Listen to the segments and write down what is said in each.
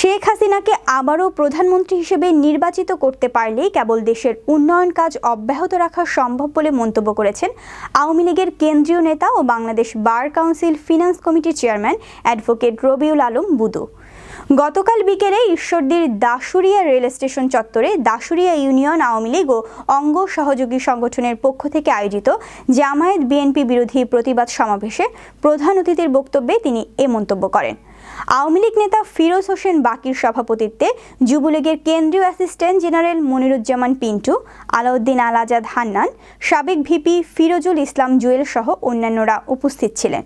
শেখ হাসিনাকে আবারও প্রধানমন্ত্রী হিসেবে নির্বাচিত করতে পারলেই কেবল দেশের উন্নয়ন কাজ অব্যাহত রাখা সম্ভব বলে মন্তব্য করেছেন আওয়ামী লীগের কেন্দ্রীয় নেতা ও বাংলাদেশ বার কাউন্সিল ফিনান্স কমিটির চেয়ারম্যান অ্যাডভোকেট রবিউল আলম বুদু গতকাল বিকেলে ঈশ্বরদীর দাসুরিয়া রেল স্টেশন চত্বরে দাসুরিয়া ইউনিয়ন আওয়ামী লীগ ও অঙ্গ সহযোগী সংগঠনের পক্ষ থেকে আয়োজিত জামায়াত বিএনপি বিরোধী প্রতিবাদ সমাবেশে প্রধান অতিথির বক্তব্যে তিনি এ মন্তব্য করেন। আওয়ামী লীগ নেতা ফিরোজ হোসেন বাকির সভাপতিত্বে যুবলীগের কেন্দ্রীয় অ্যাসিস্ট্যান্ট জেনারেল মনিরুজ্জামান পিন্টু, আলাউদ্দিন আল আজাদ হান্নান, সাবেক ভিপি ফিরোজুল ইসলাম জুয়েল সহ অন্যান্যরা উপস্থিত ছিলেন।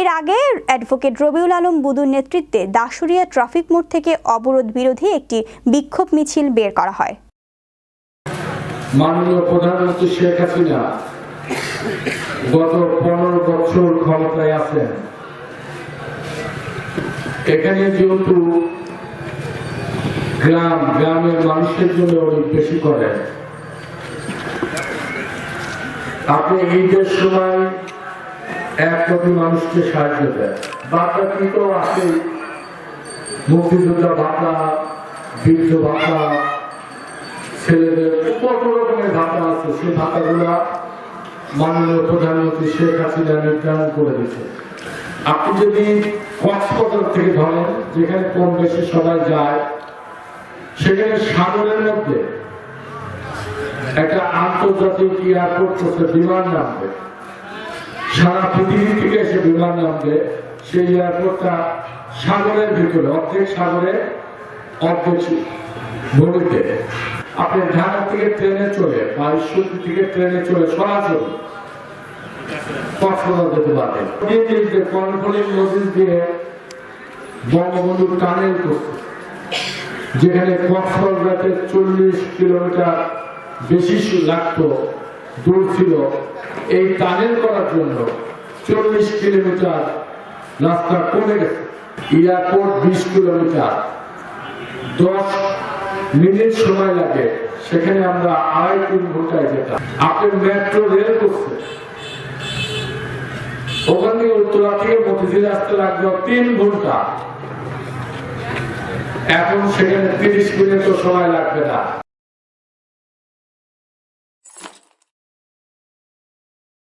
এর আগে অ্যাডভোকেট রবিউল আলম বুদুর নেতৃত্বে দাসুরিয়া ট্রাফিক মোড় থেকে অবরোধ বিরোধী একটি বিক্ষোভ মিছিল বের করা হয়। মাননীয় প্রধানমন্ত্রী শেখ হাসিনা গত পনেরো বছর ক্ষমতায় আছেন। এখানে যেহেতু গ্রাম, গ্রামের মানুষের জন্য অনেক বেশি করেন আপনি ঈদের সময় এক কোটি মানুষকে সাহায্য দেন। বার্তা তো আছে? মুক্তিযোদ্ধা ভাতা, বৃদ্ধ ভাতা, ছেলেদের কত রকমের ভাতা আছে। সেই ভাতাগুলা মাননীয় প্রধানমন্ত্রী শেখ হাসিনা নির্ধারণ করে দিচ্ছে আপনি যদি কক্সবাজার থেকে ধরেন, যেখানে কম বেশি সবাই যায়, সেখানে সাগরের মধ্যে একটা আন্তর্জাতিক এয়ারপোর্ট করছে বিমান নামবে। সারা পৃথিবী থেকে এসে বিমান নামবে। সেই এয়ারপোর্টটা সাগরের ভিতরে, অর্ধেক সাগরে, অর্ধেক নদীতে। আপনি ঢাকা থেকে ট্রেনে চলে বা থেকে ট্রেনে চলে সরাসরি কক্সবাজার যেতে করছে, যেখানে কক্সবাজারতে চল্লিশ কিলোমিটার বেশি লাগতো, দূর ছিল। এই টানেল করার জন্য চল্লিশ কিলোমিটার রাস্তা কমে গেছে। এয়ারপোর্ট বিশ কিলোমিটার। দশ মিনিট সময় লাগে। সেখানে আমরা আড়াই তিন ঘন্টায় যেতাম। আপনি মেট্রো রেল করছে ওখান থেকে উত্তরা থেকে মতিঝিল আসতে লাগল তিন ঘণ্টা। এখন সেখানে তিরিশ মিনিট সময় লাগবে না।